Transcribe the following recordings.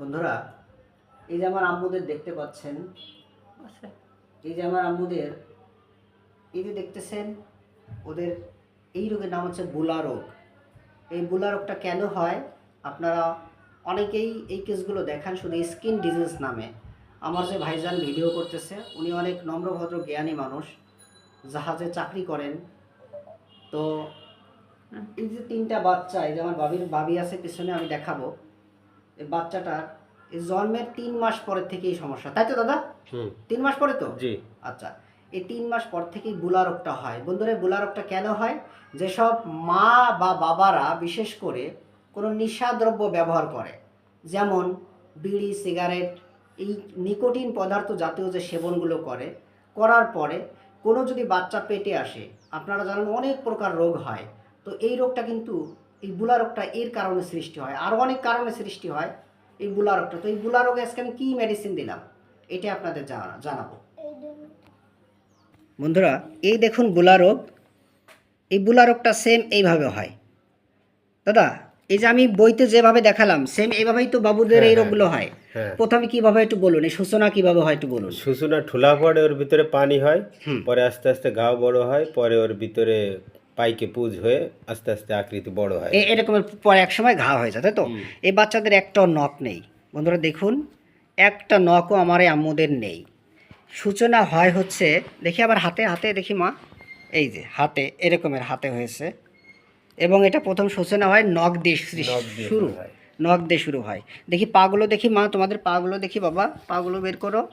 বন্ধুরা এই যে আমার আম্মুদের দেখতে পাচ্ছেন এই যে আমার আম্মুদের এই যে দেখতেছেন ওদের এই রোগের নাম হচ্ছে বুলা রোগ। এই বুলা রোগটা কেন হয়? আপনারা অনেকেই এই কেসগুলো দেখান শুধু স্কিন ডিজিজ নামে। আমার যে ভাইজান ভিডিও করতেছে উনি অনেক নম্রভদ্র জ্ঞানী মানুষ জাহাজে চাকরি করেন। তো এই যে তিনটা বাচ্চা এই যে আমার বাবির বাবি আছে পিছনে আমি দেখাবো। বাচ্চাটার এই জন্মের তিন মাস পরের থেকেই সমস্যা। তাই তো দাদা? হুম। তিন মাস পরে তো? জি। আচ্ছা এই তিন মাস পর থেকেই বুলা রোগটা হয়। বন্ধুরা এই বুলা রোগটা কেন হয়? যেসব মা বা বাবারা বিশেষ করে কোনো নিশাদ্রব্য ব্যবহার করে যেমন বিড়ি সিগারেট এই নিকোটিন পদার্থ জাতীয় যে সেবনগুলো করে করার পরে কোনো যদি বাচ্চা পেটে আসে আপনারা জানেন অনেক প্রকার রোগ হয়। তো এই রোগটা কিন্তু এই বুলা রোগটা এর কারণে সৃষ্টি হয় আরও অনেক কারণে সৃষ্টি হয় এই বুলা রোগটা। তো এই বুলা রোগে আজকে আমি কী মেডিসিন দিলাম? এটা আপনাদের জানা- জানাব। বন্ধুরা এই দেখুন বুলা রোগ এই বুলা রোগটা সেম এইভাবে হয়। দাদা এই যে আমি বইতে যেভাবে দেখালাম সেম এইভাবেই তো বাবুদের এই হ্যাঁ, রোগগুলো হয়। হ্যাঁ। প্রথমে কীভাবে একটু বলুন এই সূচনা কীভাবে হয় একটু বলুন। সূচনা ঠোলা পড়ে ওর ভিতরে পানি হয় পরে আস্তে আস্তে ঘাও বড় হয় পরে ওর ভিতরে পাইকে পুজ হয়ে আস্তে আস্তে আকৃতি বড় হয়। এরকমের পরে এক সময় ঘা হয়ে যায় তাই তো? এই বাচ্চাদের একটাও নখ নেই। বন্ধুরা দেখুন একটা নখও আমার এই আম্মুদের নেই। সূচনা হয় হচ্ছে দেখি আবার হাতে হাতে দেখি মা। এই যে হাতে এরকমের হাতে হয়েছে। এবং এটা প্রথম সূচনা হয় নখ দিয়ে শুরু হয়। নখ দিয়ে শুরু হয়। দেখি পাগুলো দেখি মা তোমাদের পাগুলো দেখি বাবা। পাগুলো বের করো।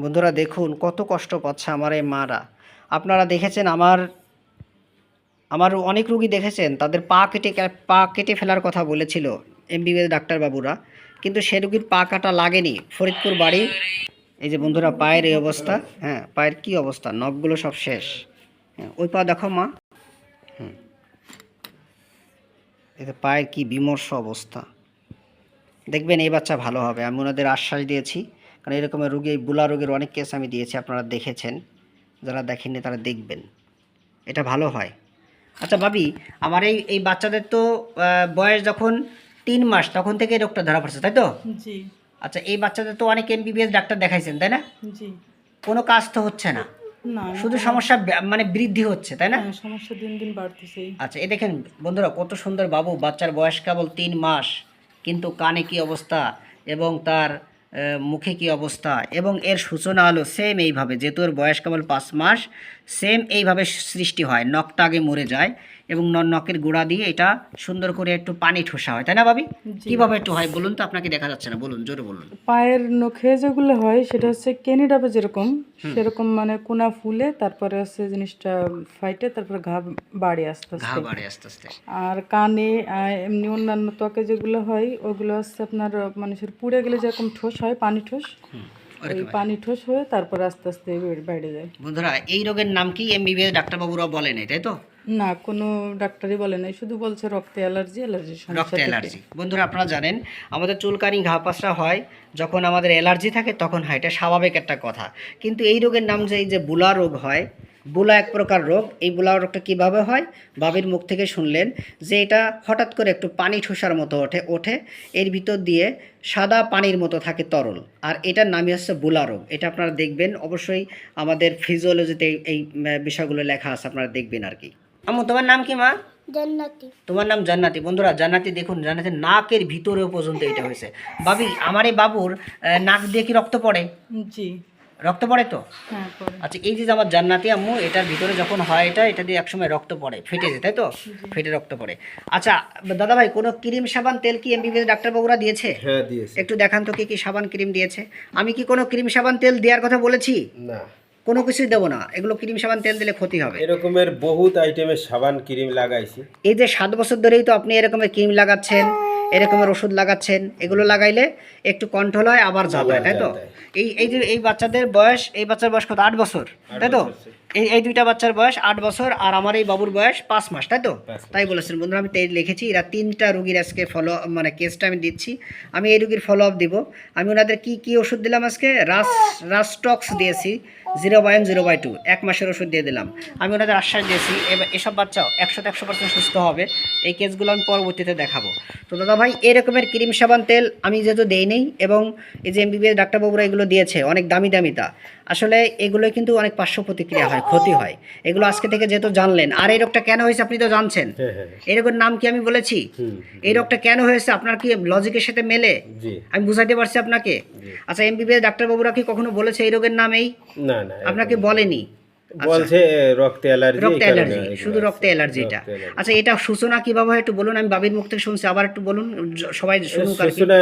বন্ধুরা দেখুন কত কষ্ট পাচ্ছে আমার এই মারা। আপনারা দেখেছেন আমার আমার অনেক রুগী দেখেছেন, তাদের পা কেটে পা কেটে ফেলার কথা বলেছিল এমবিবিএস ডাক্তারবাবুরা কিন্তু সে রুগীর পা কাটা লাগেনি। ফরিদপুর বাড়ি, এই যে বন্ধুরা, পায়ের এই অবস্থা হ্যাঁ পায়ের কি অবস্থা? নখগুলো সব শেষ। হ্যাঁ ওই পা দেখো মা। হুম। এতে পায়ের কি বিমর্ষ অবস্থা। দেখবেন এই বাচ্চা ভালো হবে। আমি ওনাদের আশ্বাস দিয়েছি। কারণ এরকমের রুগী বুলা রোগের অনেক কেস আমি দিয়েছি, আপনারা দেখেছেন। যারা দেখেননি তারা দেখবেন। এটা ভালো হয়। আচ্ছা ভাবি আমার এই এই বাচ্চাদের তো বয়স যখন তিন মাস তখন থেকে রোগটা ধরা পড়ছে তাই তো? জি। আচ্ছা এই বাচ্চাদের তো অনেক এমবিবিএস ডাক্তার দেখাইছেন তাই না? জি। কোনো কাজ তো হচ্ছে না। শুধু সমস্যা মানে বৃদ্ধি হচ্ছে তাই না? হ্যাঁ, সমস্যা দিন দিন বাড়তেছেই। আচ্ছা এই দেখেন বন্ধুরা কত সুন্দর বাবু বাচ্চার বয়স কেবল তিন মাস কিন্তু কানে কি অবস্থা এবং তার মুখে কি অবস্থা এবং এর সূচনা হলো সেম এইভাবে যেহেতু এর বয়স কেবল পাঁচ মাস সেম এইভাবে সৃষ্টি হয়। নখটা আগে মরে যায় এবং নখের গোড়া দিয়ে এটা সুন্দর করে একটু পানি ঠোসা হয়। তাই না ভাবি। কীভাবে একটু হয় বলুন তো? আপনাকে দেখা যাচ্ছে না। বলুন জোরে বলুন। পায়ের নখে যেগুলো হয় সেটা হচ্ছে কেনি ডাবে যেরকম সেরকম মানে কোনা ফুলে তারপরে হচ্ছে জিনিসটা ফাইটে তারপরে ঘা বাড়ে আস্তে ঘা বাড়ে আস্তে আস্তে। আর কানে এমনি অন্যান্য ত্বকে যেগুলো হয় ওগুলো হচ্ছে আপনার মানুষের পুড়ে গেলে যেরকম ঠোস হয় পানি ঠোস ওই পানি ঠোস হয়ে তারপর আস্তে আস্তে বাইরে যায়। বন্ধুরা এই রোগের নাম কি এমবিবিএস? ডাক্তারবাবুরা বলেন তাই তো? না কোনো ডাক্তারই বলে নাই শুধু বলছে রক্তে অ্যালার্জি অ্যালার্জি রক্তে অ্যালার্জি। বন্ধুরা আপনারা জানেন আমাদের চুলকানি ঘা হয় যখন আমাদের অ্যালার্জি থাকে তখন হয় এটা স্বাভাবিক একটা কথা। কিন্তু এই রোগের নাম যে এই যে বুলা রোগ হয় বুলা এক প্রকার রোগ। এই বুলা রোগটা কীভাবে হয়? বাবির মুখ থেকে শুনলেন যে এটা হঠাৎ করে একটু পানি ঠোসার মতো ওঠে ওঠে। এর ভিতর দিয়ে সাদা পানির মতো থাকে তরল। আর এটার নামই হচ্ছে বুলা রোগ। এটা আপনারা দেখবেন। অবশ্যই আমাদের ফিজিওলজিতে এই- এই বিষয়গুলো লেখা আছে আপনারা দেখবেন আর কি। আম্মু তোমার নাম কি মা? জান্নাতি। তোমার নাম জান্নাতি। বন্ধুরা জান্নাতি দেখুন জান্নাতি নাকের ভিতরেও পর্যন্ত এটা হয়েছে। বাবি আমার এই বাবুর নাক দিয়ে কি রক্ত পড়ে? জি। রক্ত পড়ে তো? হ্যাঁ আচ্ছা এই যে আমার জান্নাতি আম্মু এটার ভিতরে যখন হয় এটা এটা দিয়ে একসময় রক্ত পড়ে ফেটে যায় তাই তো? ফেটে রক্ত পড়ে। আচ্ছা দাদা ভাই কোনো ক্রিম সাবান তেল কি এমবিবিএস ডাক্তারবাবুরা দিয়েছে? হ্যাঁ দিয়েছে। একটু দেখান তো কি কি সাবান ক্রিম দিয়েছে। আমি কি কোনো ক্রিম সাবান তেল দেওয়ার কথা বলেছি? না। কোনো কিছুই দেবো না। এগুলো ক্রিম সাবান তেল দিলে ক্ষতি হবে। এরকমের বহুত আইটেমের সাবান ক্রিম লাগাইছি। এই যে সাত বছর ধরেই তো আপনি এরকমের ক্রিম লাগাচ্ছেন এরকমের ওষুধ লাগাচ্ছেন এগুলো লাগাইলে একটু কন্ট্রোল হয় আবার হয় তাই তো? এই এই যে এই বাচ্চাদের বয়স এই বাচ্চার বয়স কত? আট বছর তাই তো? এই এই দুইটা বাচ্চার বয়স আট বছর আর আমার এই বাবুর বয়স পাঁচ মাস তাই তো? তাই বলেছেন বন্ধুরা আমি তাই লিখেছি এরা তিনটা রুগীর আজকে ফলো মানে কেসটা আমি দিচ্ছি। আমি এই রুগীর ফলো আপ দিব। আমি ওনাদের কি কি ওষুধ দিলাম আজকে? রাস রাস্টক্স দিয়েছি। Zero by one zero by two. এক মাসের ওষুধ দিয়ে দিলাম। আমি ওনাদের আশ্বাস দিয়েছি এবার এসব বাচ্চাও একশোতে একশো পার্সেন্ট সুস্থ হবে। এই কেসগুলো আমি পরবর্তীতে দেখাবো। তো দাদা ভাই এরকমের ক্রিম সাবান তেল আমি যেহেতু দেই নেই এবং এই যে এম এমবিবিএস ডাক্তারবাবুরা এগুলো দিয়েছে অনেক দামি দামি তা। আসলে এগুলো কিন্তু অনেক পার্শ্ব প্রতিক্রিয়া হয় ক্ষতি হয়। এগুলো আজকে থেকে যেহেতু জানলেন আর এই রোগটা কেন হয়েছে আপনি তো জানছেন। হ্যাঁ হ্যাঁ এই রোগের নাম কি আমি বলেছি? এই রোগটা কেন হয়েছে? আপনার কি লজিকের সাথে মেলে? আমি বুঝাইতে পারছি আপনাকে। আচ্ছা এম এমবিবিএস ডাক্তারবাবুরা কি কখনো বলেছে এই রোগের নাম এই? না না আপনাকে বলেনি? বলছে রক্তে অ্যালার্জি রক্ত অ্যালার্জি শুধু রক্ত অ্যালার্জিটা আচ্ছা এটা সূচনা কীভাবে হয় একটু বলুন আমি বাবির মুখ থেকে শুনছি আবার একটু বলুন সবাই শুনুক আর সূচনা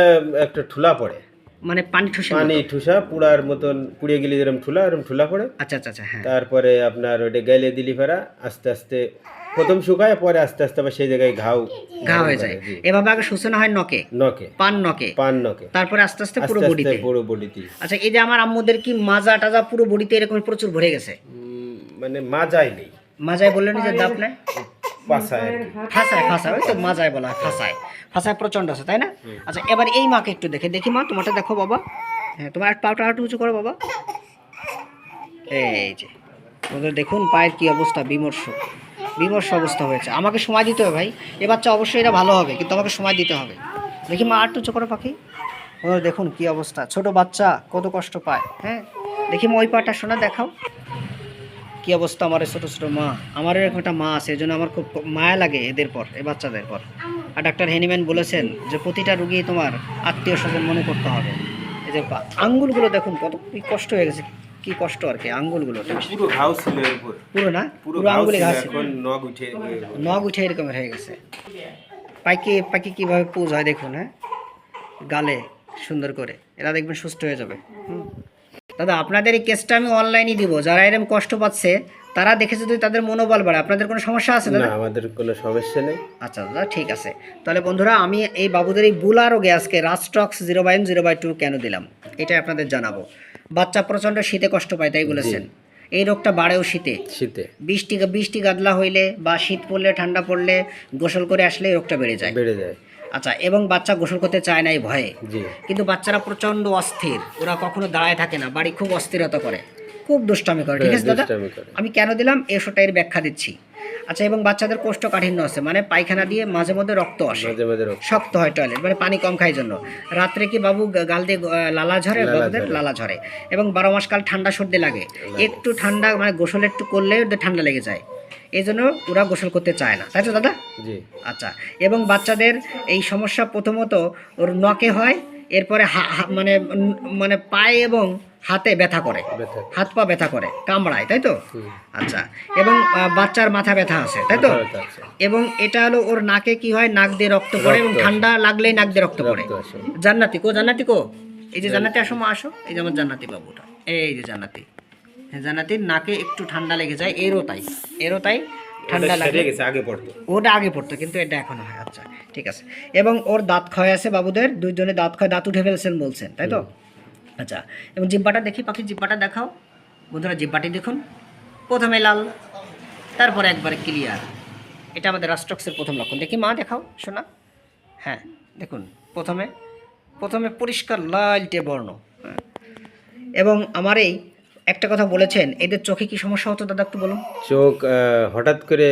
একটা ঠুলা পড়ে। মানে পানি ঠুসা পানি ঠুসা পুড়ার মতন পুড়িয়ে গেলে যেরকম ঠুলা এরকম ঠুলা পড়ে। আচ্ছা আচ্ছা আচ্ছা হ্যাঁ। তারপরে আপনার ওটা গেলে দিলি ফেরা আস্তে আস্তে প্রথম শুকায় পরে আস্তে আস্তে আবার সেই জায়গায় ঘাও ঘা হয়ে যায়। এভাবে আগে সূচনা হয় নকে নকে পান নকে পান নকে তারপরে আস্তে আস্তে পুরো বডিতে? পুরো বডিতে। আচ্ছা এই যে আমার আম্মুদের কি মাজা টাজা পুরো বডিতে এরকম প্রচুর ভরে গেছে? মানে মাজাই নেই। মাজায় বললেন যে দাপ নেয় পাশায় ফাঁসায় ফাঁসায় ওই তো মাজায় বলা হয় ফাঁসায়। ফাঁসায় প্রচণ্ড আছে তাই না? আচ্ছা এবার এই মাকে একটু দেখে দেখি মা তোমারটা দেখো বাবা। হ্যাঁ তোমার একটু পাউটা একটু উঁচু করো বাবা। এই যে ওদের দেখুন পায়ের কি অবস্থা বিমর্ষ। বিমর্ষ অবস্থা হয়েছে। আমাকে সময় দিতে হবে ভাই। এ বাচ্চা অবশ্যই এটা ভালো হবে, কিন্তু আমাকে সময় দিতে হবে। দেখি মা আর উঁচু করো পাখি। ওদের দেখুন কি অবস্থা। ছোট বাচ্চা, কত কষ্ট পায় হ্যাঁ? দেখি মা ওই পাটা শোনা, দেখাও। কি অবস্থা আমার এই ছোট ছোট মা। আমার এরকম একটা মা আছে, এজন্য আমার খুব মায়া লাগে এদের পর, এ বাচ্চাদের পর। আর ডাক্তার হেনিম্যান বলেছেন যে, প্রতিটা রুগী তোমার আত্মীয় স্বজন মনে করতে হবে। এই যে পা- আঙ্গুলগুলো দেখুন, কত কষ্ট হয়ে গেছে। কি কষ্ট আর কি আঙ্গুলগুলো পুরো ঘাও ছিল উপর। পুরো না? পুরো আঙ্গুলে ছিল, ঘাস এখন নখ উঠে নখ উঠে এরকমের হয়ে গেছে। পাইকে পাইকে কীভাবে পুজ হয় দেখুন হ্যাঁ? গালে সুন্দর করে। এরা দেখবেন সুস্থ হয়ে যাবে। দাদা আপনাদের এই কেসটা আমি অনলাইনে দিব। যারা এরকম কষ্ট পাচ্ছে তারা দেখে যদি তাদের মনোবল বাড়ে আপনাদের কোনো সমস্যা আছে দাদা? না আমাদের কোনো সমস্যা নেই। আচ্ছা দাদা ঠিক আছে। তাহলে বন্ধুরা আমি এই বাবুদের এই বুলা রোগে আজকে Rhus tox zero by zero by two কেন দিলাম? এটাই আপনাদের জানাব। বাচ্চা প্রচণ্ড শীতে কষ্ট পায় তাই বলেছেন। এই রোগটা বাড়েও শীতে। শীতে। বৃষ্টি বৃষ্টি গাদলা হইলে বা শীত পড়লে ঠান্ডা পড়লে গোসল করে আসলে এই রোগটা বেড়ে যায়। বেড়ে যায়। আচ্ছা এবং বাচ্চা গোসল করতে চায় না এই ভয়ে কিন্তু বাচ্চারা প্রচণ্ড অস্থির। ওরা কখনো দাঁড়ায় থাকে না বাড়ি খুব অস্থিরতা করে। খুব দুষ্টামি করে ঠিক আছে দাদা? আমি কেন দিলাম? এসোটা এর ব্যাখ্যা দিচ্ছি। আচ্ছা এবং বাচ্চাদের কোষ্ঠকাঠিন্য আছে মানে পায়খানা দিয়ে মাঝে মধ্যে রক্ত আসে। শক্ত হয় টয়লেট মানে পানি কম খায় জন্য। রাত্রে কি বাবু গাল দিয়ে লালা ঝরে? বাবুদের লালা ঝরে। এবং বারো মাস কাল ঠান্ডা সর্দি লাগে। একটু ঠান্ডা মানে গোসল একটু করলে ওদের ঠান্ডা লেগে যায়। এই জন্য ওরা গোসল করতে চায় না। তাই তো দাদা? জি। আচ্ছা এবং বাচ্চাদের এই সমস্যা প্রথমত ওর নকে হয় এরপরে মানে মানে পায়ে এবং হাতে ব্যথা করে। হাত পা ব্যথা করে কামড়ায় তাই তো? আচ্ছা এবং বাচ্চার মাথা ব্যথা আছে তাই তো। এবং এটা হলো ওর নাকে কি হয় নাক দিয়ে রক্ত পড়ে এবং ঠান্ডা লাগলেই নাক দিয়ে রক্ত পড়ে। জান্নাতি কো জান্নাতি কো? এই যে জান্নাতি আসো মা আসো। এই যে আমার জান্নাতি বাবুটা। এই যে জান্নাতি। হ্যাঁ জান্নাতির নাকে একটু ঠান্ডা লেগে যায় এরও তাই। এরও তাই ঠান্ডা লাগে গেছে আগে পড়তো। ওটা আগে পড়তো কিন্তু এটা এখনও হয়। আচ্ছা ঠিক আছে। এবং ওর দাঁত ক্ষয় আছে বাবুদের দুইজনে দাঁত ক্ষয় দাঁত উঠে ফেলছেন বলছেন তাই তো? আচ্ছা এবং জিব্বাটা দেখি পাখির জিব্বাটা দেখাও। বন্ধুরা জিব্বাটি দেখুন। প্রথমে লাল তারপরে একবারে ক্লিয়ার। এটা আমাদের রাস্টক্সের প্রথম লক্ষণ। দেখি মা দেখাও শোনা হ্যাঁ দেখুন প্রথমে প্রথমে পরিষ্কার লালটে বর্ণ। হ্যাঁ। এবং আমার এই একটা কথা বলেছেন এদের চোখে কি সমস্যা হতো দাদা একটু বলুন? চোখ হঠাৎ করে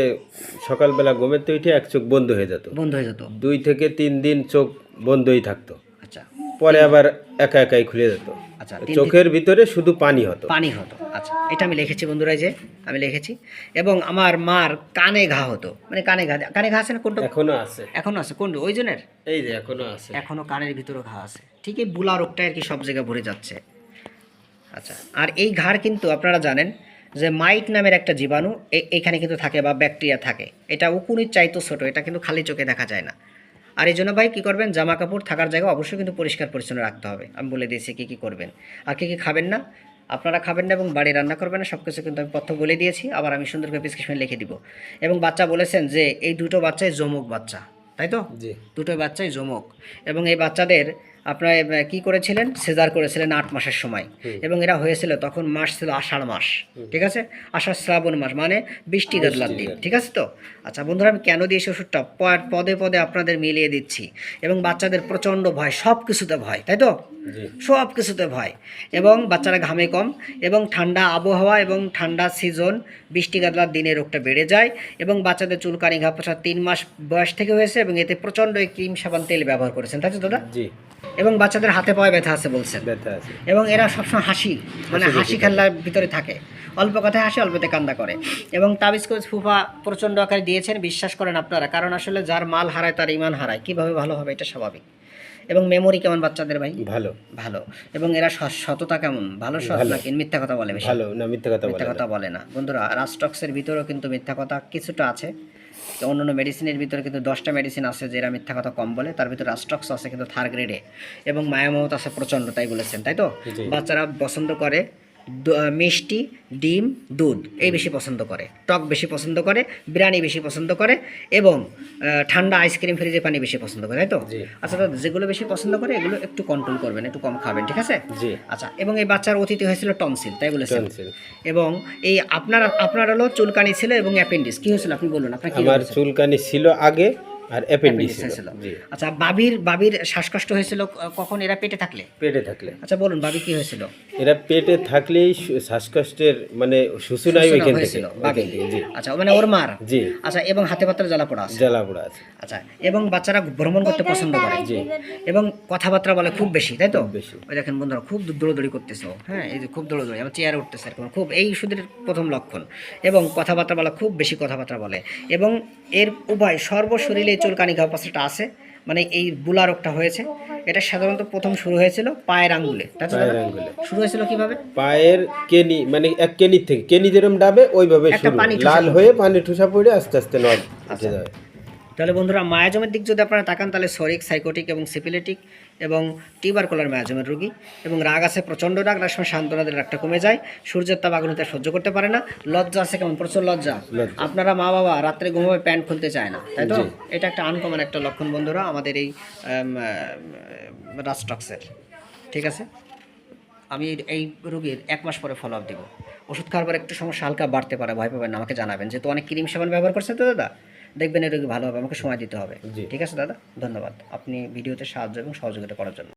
সকালবেলা ঘুমের উঠে এক চোখ বন্ধ হয়ে যেত। বন্ধ হয়ে যেত। দুই থেকে তিন দিন চোখ বন্ধই থাকতো। আচ্ছা। পরে আবার একা একাই খুলে যেত। আচ্ছা চোখের ভিতরে শুধু পানি হতো। পানি হতো। আচ্ছা এটা আমি লিখেছি বন্ধুরা এই যে আমি লিখেছি। এবং আমার মার কানে ঘা হতো। মানে কানে ঘা কানে ঘা আছে না কোনটা? এখনও আছে। এখনও আছে। কোন ওই জনের এই যে এখনও আছে। এখনও কানের ভিতরে ঘা আছে। ঠিক এই বুলা রোগটা আর কি সব জায়গায় ভরে যাচ্ছে। আচ্ছা আর এই ঘাড় কিন্তু আপনারা জানেন যে মাইট নামের একটা জীবাণু এখানে কিন্তু থাকে বা ব্যাকটেরিয়া থাকে। এটা উকুনির চাইতো ছোট এটা কিন্তু খালি চোখে দেখা যায় না। আর এই জন্য ভাই কী করবেন? জামা কাপড় থাকার জায়গা অবশ্যই কিন্তু পরিষ্কার পরিচ্ছন্ন রাখতে হবে। আমি বলে দিয়েছি কী কী করবেন। আর কী কী খাবেন না আপনারা খাবেন না এবং বাড়ি রান্না করবেন না সব কিছু কিন্তু আমি পথ্য বলে দিয়েছি। আবার আমি সুন্দর করে প্রেসক্রিপশন লিখে দিব। এবং বাচ্চা বলেছেন যে এই দুটো বাচ্চাই জমুক বাচ্চা তাই তো? জি। দুটো বাচ্চাই জমক এবং এই বাচ্চাদের আপনার কি করেছিলেন? সেজার করেছিলেন আট মাসের সময়। এবং এরা হয়েছিল তখন মাস ছিল আষাঢ় মাস। ঠিক আছে? আষাঢ় শ্রাবণ মাস মানে বৃষ্টি গাদলার দিন। ঠিক আছে তো? আচ্ছা বন্ধুরা আমি কেন দিয়েছি ওষুধটা? পদে পদে আপনাদের মিলিয়ে দিচ্ছি। এবং বাচ্চাদের প্রচণ্ড ভয় সব কিছুতে ভয় তাই তো? সব কিছুতে ভয়। এবং বাচ্চারা ঘামে কম এবং ঠান্ডা আবহাওয়া এবং ঠান্ডা সিজন বৃষ্টি গাদলার দিনে রোগটা বেড়ে যায় এবং বাচ্চাদের চুলকানি ঘা পচা তিন মাস বয়স থেকে হয়েছে এবং এতে প্রচণ্ড ক্রিম সাবান তেল ব্যবহার করেছেন। তাই তো দাদা? জি। এবং বাচ্চাদের হাতে পায়ে ব্যথা আছে বলছেন। এবং এরা সবসময় হাসি মানে হাসি হাসি খেলার ভিতরে থাকে। অল্প কথায় হাসি অল্পতে কান্দা করে। এবং তাবিজ কোচ ফুফা প্রচণ্ড আকারে দিয়েছেন বিশ্বাস করেন আপনারা কারণ আসলে যার মাল হারায় তার ইমান হারায়। কীভাবে ভালো হবে এটা স্বাভাবিক। এবং মেমোরি কেমন বাচ্চাদের ভাই? ভালো। ভালো। এবং এরা সততা কেমন? ভালো সৎ। নাকি মিথ্যা কথা বলে ভালো না মিথ্যা কথা মিথ্যা কথা বলে না। বন্ধুরা রাস্টক্সের ভিতরেও কিন্তু মিথ্যা কথা কিছুটা আছে। অন্য অন্য মেডিসিনের ভিতরে কিন্তু দশটা মেডিসিন আছে যে এরা মিথ্যা কথা কম বলে। তার ভিতরে রাস্টক্স আছে কিন্তু থার্ড গ্রেডে এবং মায়ামত আছে প্রচণ্ড তাই বলেছেন তাই তো? বাচ্চারা পছন্দ করে মিষ্টি ডিম দুধ এই বেশি পছন্দ করে। টক বেশি পছন্দ করে বিরিয়ানি বেশি পছন্দ করে এবং ঠান্ডা আইসক্রিম ফ্রিজে পানি বেশি পছন্দ করে তাই তো। আচ্ছা দাদা যেগুলো বেশি পছন্দ করে এগুলো একটু কন্ট্রোল করবেন একটু কম খাবেন ঠিক আছে? জি। আচ্ছা এবং এই বাচ্চার অতীতে হয়েছিল টনসিল তাই বলেছেন। এবং এই আপনার আপনার হলো চুলকানি ছিল এবং অ্যাপেন্ডিক্স কি হয়েছিল আপনি বলুন আপনার কি আমার চুলকানি ছিল আগে আর অ্যাপেন্ডিক্স ছিল। হয়েছিল। আচ্ছা বাবির বাবির শ্বাসকষ্ট হয়েছিল কখন এরা পেটে থাকলে? পেটে থাকলে। আচ্ছা বলুন বাবি কি হয়েছিল? এরা পেটে থাকলেই শ্বাসকষ্টের মানে সূচনাই ওইখান থেকে। জি। আচ্ছা মানে ওর মার? জি। আচ্ছা এবং হাতে পাত্রে জ্বালা পোড়া আছে। জ্বালা পোড়া আছে। আচ্ছা এবং বাচ্চারা ভ্রমণ করতে পছন্দ করে। জি। এবং কথাবার্তা বলে খুব বেশি তাই তো? বেশি। ওই দেখেন বন্ধুরা খুব দৌড়দৌড়ি করতেছে হ্যাঁ এই যে খুব দৌড়দৌড়ি আমার চেয়ারে উঠতেছে এরকম। খুব এই সুদের প্রথম লক্ষণ। এবং কথাবার্তা বলা খুব বেশি কথাবার্তা বলে। এবং এর উপায় সর্বশরীরে চুলকানি ঘাপাসটা আছে। মানে এই বুলা রোগটা হয়েছে। এটা সাধারণত প্রথম শুরু হয়েছিল পায়ের আঙ্গুলে। পায়ের আঙ্গুলে। শুরু হয়েছিল কীভাবে? পায়ের কেনি মানে এক কেনি থেকে কেনি যেরকম ডাবে ওইভাবে শুরু লাল হয়ে পানি ঠুসা পড়ে আস্তে আস্তে নড় আচ্ছা। তাহলে বন্ধুরা মায়াজমের দিক যদি আপনারা তাকান তাহলে সরিক সাইকোটিক এবং সিপিলেটিক এবং টিউবারকুলার মায়াজমের রোগী এবং রাগ আছে প্রচণ্ড রাগ রাগ সময় শান্তনাদের রাগটা কমে যায় সূর্যের তাপ আগুনতে সহ্য করতে পারে না লজ্জা আছে কেমন? প্রচুর লজ্জা। আপনারা মা বাবা রাত্রে ঘুমাবে প্যান্ট খুলতে চায় না তাই তো? এটা একটা আনকমন একটা লক্ষণ বন্ধুরা আমাদের এই রাস্টক্সের ঠিক আছে? আমি এই- এই রোগীর এক মাস পরে ফলো আপ দেবো। ওষুধ খাওয়ার পর একটু সমস্যা হালকা বাড়তে পারে ভয় পাবেন আমাকে জানাবেন যেহেতু অনেক ক্রিম সাবান ব্যবহার করছে তো দাদা। দেখবেন এই রোগী ভালো হবে আমাকে সময় দিতে হবে। ঠিক আছে দাদা? ধন্যবাদ। আপনি ভিডিওতে সাহায্য এবং সহযোগিতা করার জন্য।